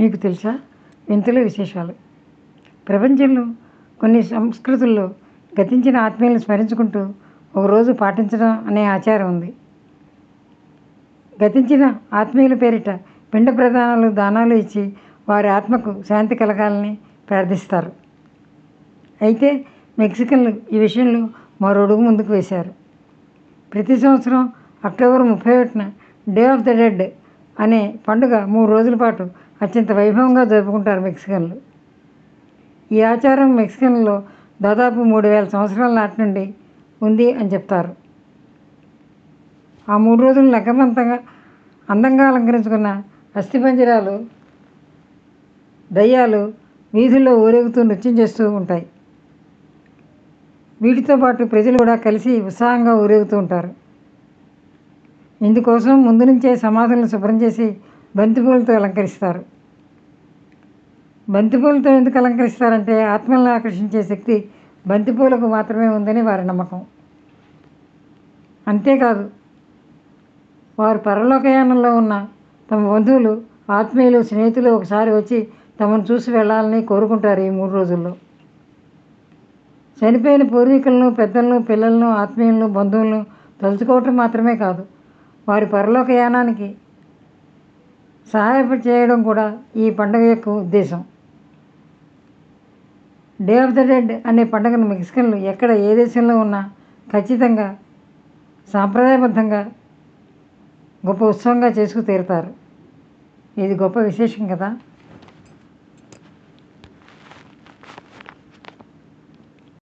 మీకు తెలుసా? వింతల విశేషాలు. ప్రపంచంలో కొన్ని సంస్కృతుల్లో గతించిన ఆత్మీయులను స్మరించుకుంటూ ఒకరోజు పాటించడం అనే ఆచారం ఉంది. గతించిన ఆత్మీయుల పేరిట పిండ ప్రదానాలు దానాలు ఇచ్చి వారి ఆత్మకు శాంతి కలగాలని ప్రార్థిస్తారు. అయితే మెక్సికన్లు ఈ విషయంలో మరో అడుగు ముందుకు వేశారు. ప్రతి సంవత్సరం అక్టోబర్ ముప్పై ఒకటిన డే ఆఫ్ ద డెడ్ అనే పండుగ మూడు రోజుల పాటు అత్యంత వైభవంగా జరుపుకుంటారు మెక్సికన్లు. ఈ ఆచారం మెక్సికన్లో దాదాపు మూడు వేల సంవత్సరాల నాటి నుండి ఉంది అని చెప్తారు. ఆ మూడు రోజులు నగరమంతగా అందంగా అలంకరించుకున్న అస్థిపంజరాలు దయ్యాలు వీధుల్లో ఊరేగుతూ నృత్యం చేస్తూ ఉంటాయి. వీటితో పాటు ప్రజలు కూడా కలిసి ఉత్సాహంగా ఊరేగుతూ ఉంటారు. ఇందుకోసం ముందు నుంచే సమాధులను శుభ్రం చేసి బంతిపూలతో అలంకరిస్తారు. బంతిపూలతో ఎందుకు అలంకరిస్తారంటే ఆత్మలను ఆకర్షించే శక్తి బంతిపూలకు మాత్రమే ఉందని వారి నమ్మకం. అంతేకాదు వారు పరలోకయానంలో ఉన్న తమ బంధువులు ఆత్మీయులు స్నేహితులు ఒకసారి వచ్చి తమను చూసి వెళ్ళాలని కోరుకుంటారు ఈ మూడు రోజుల్లో. చనిపోయిన పూర్వీకులను పెద్దలను పిల్లలను ఆత్మీయులను బంధువులను తలుచుకోవటం మాత్రమే కాదు వారి పరలోకయానానికి సహాయపడి చేయడం కూడా ఈ పండుగ యొక్క ఉద్దేశం. డే ఆఫ్ ద డెడ్ అనే పండుగను మెక్సికన్లు ఎక్కడ ఏ దేశంలో ఉన్నా ఖచ్చితంగా సాంప్రదాయబద్ధంగా గొప్ప ఉత్సవంగా చేసుకు తీరుతారు. ఇది గొప్ప విశేషం కదా?